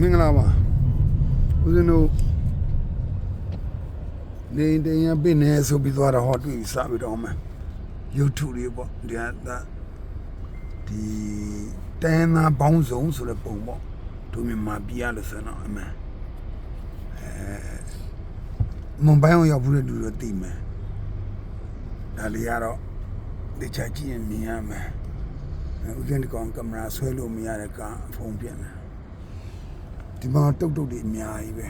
မင်္ဂလာပါဦးဇင်းတို့နေတင်ရပြနေဆိုပြီးသွားတော့ဟောတွေ့ပြီးစပြီးတော့မှ YouTube တွေပေါ့ဒီကဒီတန်နာဘောင်းစုံဆိုတဲ့ပုံပေါ့တို့မြန်မာပြည်ရလို့ဆိုတော့အမှန်အဲမွန်ဘိုင်းကိုရောက်ဘူးတဲ့လူတော့သိမယ်ဒါလေးကတော့ဒီချာကြည့်ရင်မြင်ရမယ်အဲဦးဇင်းဒီကောင်ကင်မရာဆွဲလို့မရတဲ့ကဖုန်းပြန်တယ် ဒီမှာတုတ်တုတ်တွေအများကြီးပဲ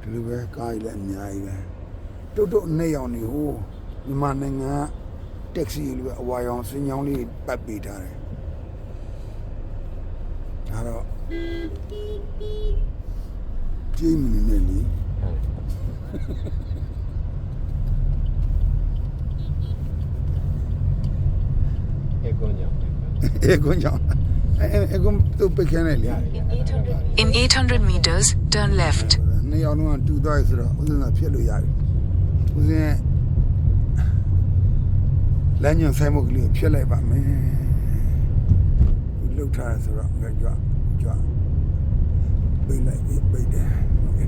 ဒီလိုပဲကားကြီးလည်းအများကြီးပဲတုတ်တုတ်အနဲ့ရောင်နေဟိုမြန်မာနိုင်ငံကတက်ဆီလိုပဲအဝါရောင်စင်ကြောင်းလေးပတ်ပေးထားတယ်ဒါတော့ကြည့်မနေနဲ့လေအေကွန်ကြောင့်အဲကွန်ကြောင့် အဲအဲကွန်သူ့ပိတ်ခဲနေလေ In 800 meters, turn left. နှစ်ယောက်လုံးကတူသွားရဆိုတော့ဥစဉ်သာဖြစ်လို့ရပြီဥစဉ်လမ်းညွန်ဆိုင်မှုကလေးကိုဖြစ်လိုက်ပါမယ်လှုပ်ထားရဆိုတော့ငါကြွကြွပိတ်လိုက်ပြီပိတ်တယ်โอเค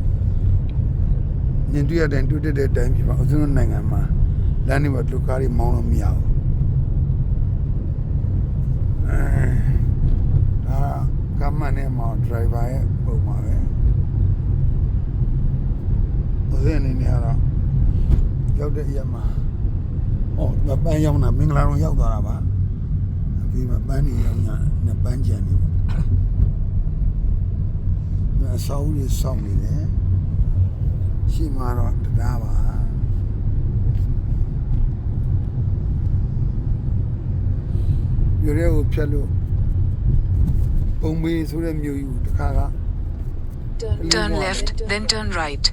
ညင်တွေ့ရတဲ့တွေ့တဲ့အတိုင်းပြပါဥစဉ်တို့နိုင်ငံမှာလမ်းတွေမှာလူကားတွေမောင်းလို့မရဘူးအဲဒါ ကမ္မနဲ့မောင်ဒရိုင်ဘာရဲ့ပုံမှာပဲဦးဇင်းအနေနဲ့ကတော့ရောက်တဲ့ရက်မှာဟောမပန်းရောက်တာမင်္ဂလာတော်ရောက်သွားတာပါအပြီးမှပန်းနေရောက်ညာနဲ့ပန်းကြံနေပေါ့ဒါအဆောက်အဦတွေစောင့်နေတယ်ရှိမှတော့တရားပါရရဲကိုဖြတ်လို့ ပုံမေးဆိုတဲ့မြို့ကြီးကိုတစ်ခါက Turn left, then turn right.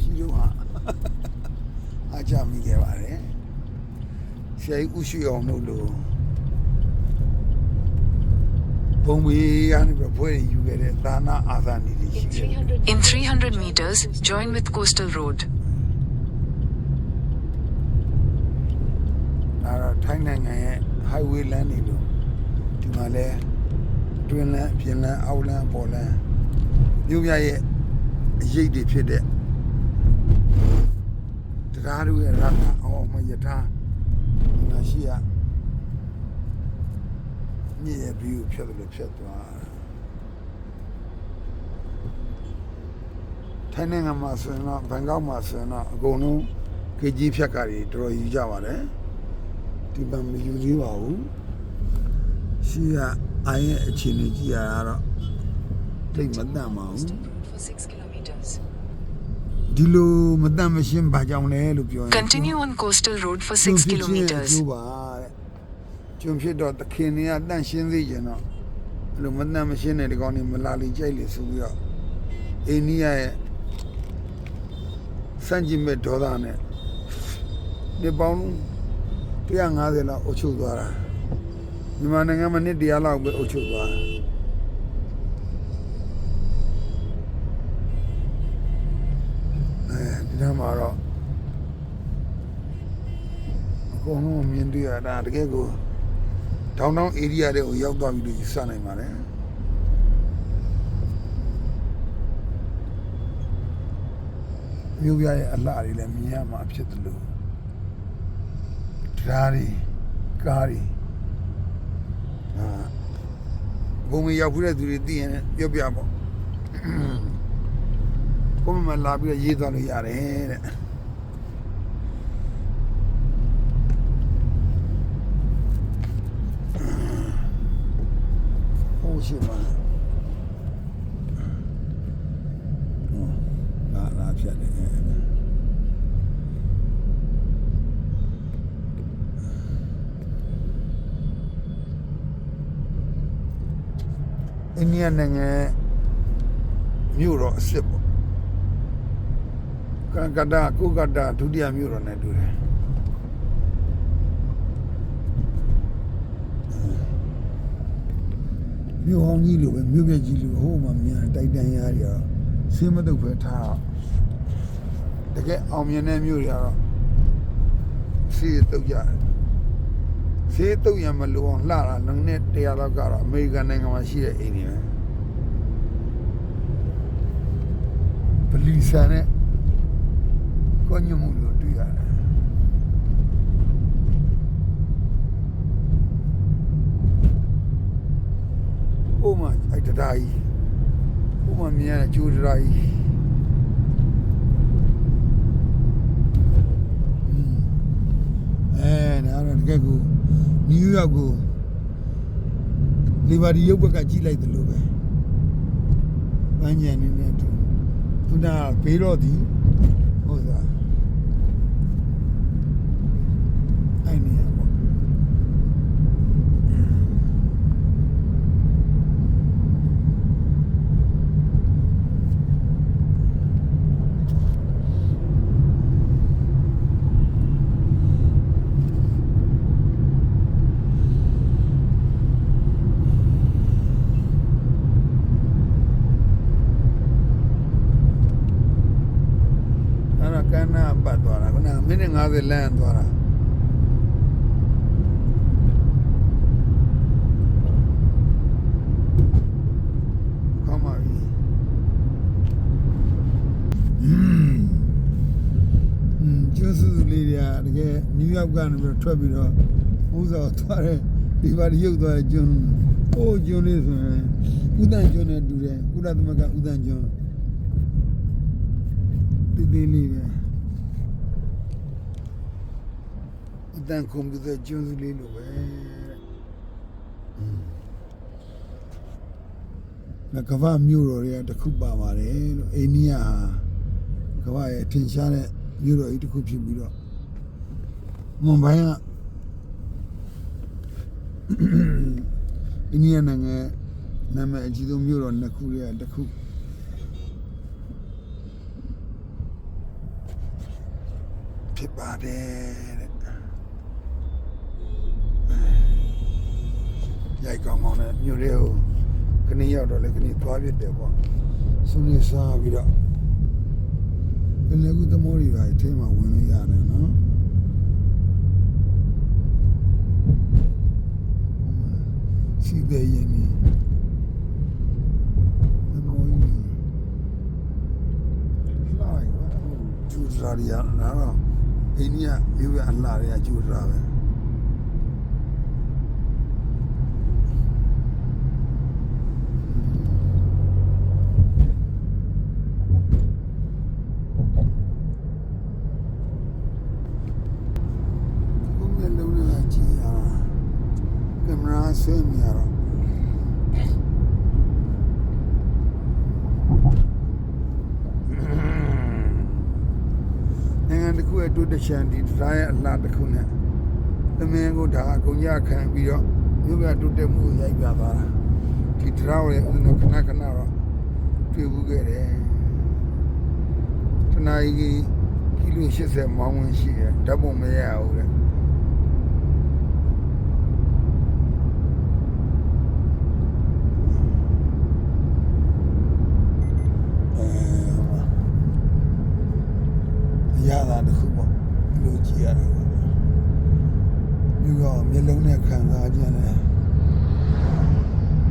ရှိလို့ဟာအားကြမိခဲ့ပါတယ်ဆရာကြီးဥရှိအောင်လို့လို့ဘုံမီရနေပြပွဲယူခဲ့တဲ့သာနာအာသာနီတွေရှိတယ် In 300 meters, join with Coastal Road. ဒါတော့ထိုင်းနိုင်ငံရဲ့ highway လမ်းတွေလို့ဒီမှာလဲ တွင်းလမ်းပြင်လမ်းအောက်လမ်းပေါ်လမ်းမြို့ပြရဲ့အရေးတွေဖြစ်တဲ့တရားတို့ရဲ့ရတာအော်မယထာဒီမှာရှိရညရဲ့ view ဖြတ်တယ်လို့ဖြတ်သွားထိုင်းနိုင်ငံမှာဆိုရင်တော့ဘန်ကောက်မှာဆိုရင်တော့အကုန်လုံးခေကြီးဖြတ်ကားတွေတော်တော်ယူကြပါတယ်ဒီမှာမယူသေးပါဘူးရှိရ အိုင်းရဲ့အခြေအနေကြည့်ရတာတော့တိတ်မတန့်ပါဘူး For 6 kilometers. ဒီလိုမတန့်မရှင်းဘာကြောင့်လဲလို့ပြောရင် Continue on Coastal Road for ကျွန်း6ဖြစ်ခြင်းရဲ့အ kilometers. ကျိုးပါတဲ့ကျွန်းဖြစ်တော့သခင်တွေကတန့်ရှင်းသေးကြတော့အဲ့လိုမတန့်မရှင်းတဲ့ဒီကောင်တွေမလာလီကြိုက်လေဆိုပြီးတော့အိန္ဒိယရဲ့စန့်ကျင်မဲ့ဒေါသနဲ့ဒီပေါင်း150လောက်အုပ်ချုပ်သွားတာ မြန်မာနိုင်ငံမှာနှစ်တရာလောက်ပဲအုပ်ချုပ်သွားတာအဲဒီတမ်းမှာတော့အကုန်လုံးမြင်တွေ့ရတာတကယ်ကိုတောင်တောင် area တွေကိုရောက်သွားပြီလို့ယူဆနိုင်ပါတယ်မြို့ပြရဲ့အလှတွေလည်းမြင်ရမှာဖြစ်တယ်လို့ဓာတ်တွေကားတွေအာဘုံမရောက်ဘူးတဲ့ သူတွေသိရင်ပြောပြပေါ့ကိုမမလာပြီးတော့ရေးသွားလို့ရတယ်တဲ့ဟိုရှိမှာလာလာဖြတ်တယ် အဲ့ဒါအိန္ဒိယနိုင်ငံမြို့တော်အစ်စ်ပေါ့ကံကတ္တကုကတ္တဒုတိယမြို့တော်နဲ့တူတယ်မြို့ဟောင်းကြီးလိုပဲမြို့ပြကြီးလိုဟိုမှာမြန်တိုက်တန်ရရတော့ဆင်းမတုတ်ပဲထားတော့တကယ်အောင်မြင်တဲ့မြို့တွေကတော့စီးတုတ်ကြတယ် စီးတုတ်ရမလို့အောင်လှတာလုံနဲ့တရားတော့ကတော့အမေရိကန်နိုင်ငံမှာရှိတဲ့အိမ်တွေပဲဆန်နဲ့ကိုညမှုလို့တွေ့ရတယ်ဟိုမှာအဲ့တရားကြီးဟိုမှာမြင်ရတဲ့ကျိုးတရားကြီးอืมအဲဒါတော့တကယ်ကို နယူးယောက်ကိုလီဘာဒီရုပ်ဘက်ကကြည့်လိုက်တယ်လို့ပဲပန်းချန်နေနေတူသူကဘေးတော့ဒီဟုတ်သားအဲ့နေရပေါ့ အဲ့တော့က န်းနာပတ်သွားတာခုနကမိနစ်50လမ်းသွားတာကောင်းပါပြီอืมอืมကျိုးစုစုလေးတွေကတကယ်နယူးယောက်ကနေပြီးတော့ထွက်ပြီးတော့ဥစားသွားတယ်ဒီပါရုပ်သွားတဲ့ကျွန်းဟိုကျွန်းလေးဆိုရင်ဥဒန်ကျွန်းနဲ့တူတယ်ကုလသမဂ္ဂဥဒန်ကျွန်း တေးသေးလေးပဲ တန်ကွန်ပျူတာကျွန်းစုလေးလိုပဲငါကမ္ဘာမြို့တော်တွေကတစ်ခုပါပါတယ်လို့အိန္ဒိယဟာကမ္ဘာရဲ့ထင်ရှားတဲ့မြို့တော်ကြီးတစ်ခုဖြစ်ပြီးတော့မွန်ဘိုင်းကအိန္ဒိယနိုင်ငံနာမည်အကြီးဆုံးမြို့တော်နှစ်ခုတွေကတစ်ခုဖြစ်ပါတယ် ရိုက်ကောင်းကောင်းနဲ့မြို့လေးကိုခဏရောက်တော့လေခဏသွားပြစ်တယ်ပေါ့ဆုနေစားပြီးတော့ကလေးကူသမောတွေပါအထဲမှာဝင်လို့ရတယ်နော်စီတဲ့ရင်နီသမောကြီးလိုက်ပါကျူစာရီယာနာတော့အိန္ဒိယမြို့ရဲ့အလှတွေကကျူစာပဲကိုယ်မျက်လုံးနဲ့ကြည့်ရတာကင်မ ရာဆွဲမြရတော့နိုင်ငံတစ်ခုရဲ့တိုးတက်ချန်ဒီဒရာရဲ့အလှတစ်ခုနဲ့သမင်းကိုဒါအကုန်ရခံပြီးတော့မြို့ပြတိုးတက်မှုကိုရိုက်ပြသွားတာဒီဒရာရဲ့ဦးနော်ခဏခဏတော့တွေ့ဘူးခဲ့တယ်တနားကြီးကီလို80မောင်းဝင်ရှိတယ်ဓာတ်ပုံမရဘူးတဲ့ အဲရတာတစ်ခုပေါ့ဒီလိုကြည့်ရတယ်ပေါ့မြို့ကမျက်လုံးနဲ့ခံစားကြတယ်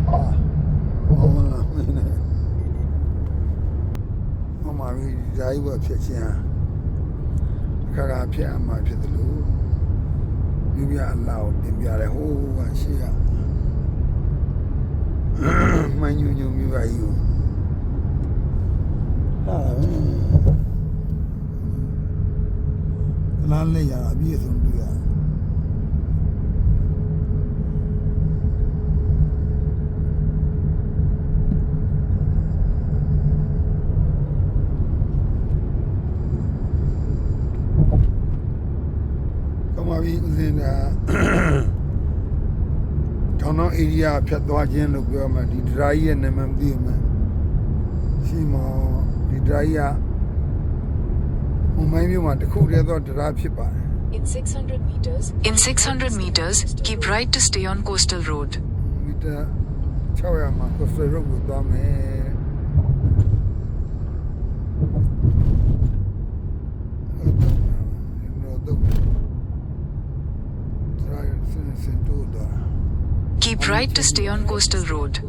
အာဟောမလားမင်းနဲ့ဟော မှာဒီဇာတ်ဘဖြစ်ချင်းအခါကဖြစ်အမှဖြစ်တယ်လို့မြို့ပြအလားကိုတင်ပြတယ်ဟိုးကရှိရမညူညူမြို့ပါကြီးကိုဟာပဲလားလက်ရအပြည့်အစုံတွေ့ရတယ်ကမ္ဘာကြီးဦး စင်းတာထောင်တော့ဧရိယာဖြတ်သွားခြင်းလို့ပြောမှဒီဒရာကြီးရဲ့နာမည်မသိမှရှိမောဒီဒရာကြီးကမုံမိုင်းမြို့မှာတစ်ခုတည်းသောဒရာဖြစ်ပါတယ် In 600 meters, in 600 meters, keep right to stay on coastal road. မီတာ600မှာကိုစရုပ်ကိုသွားမယ် right to stay on Coastal Road.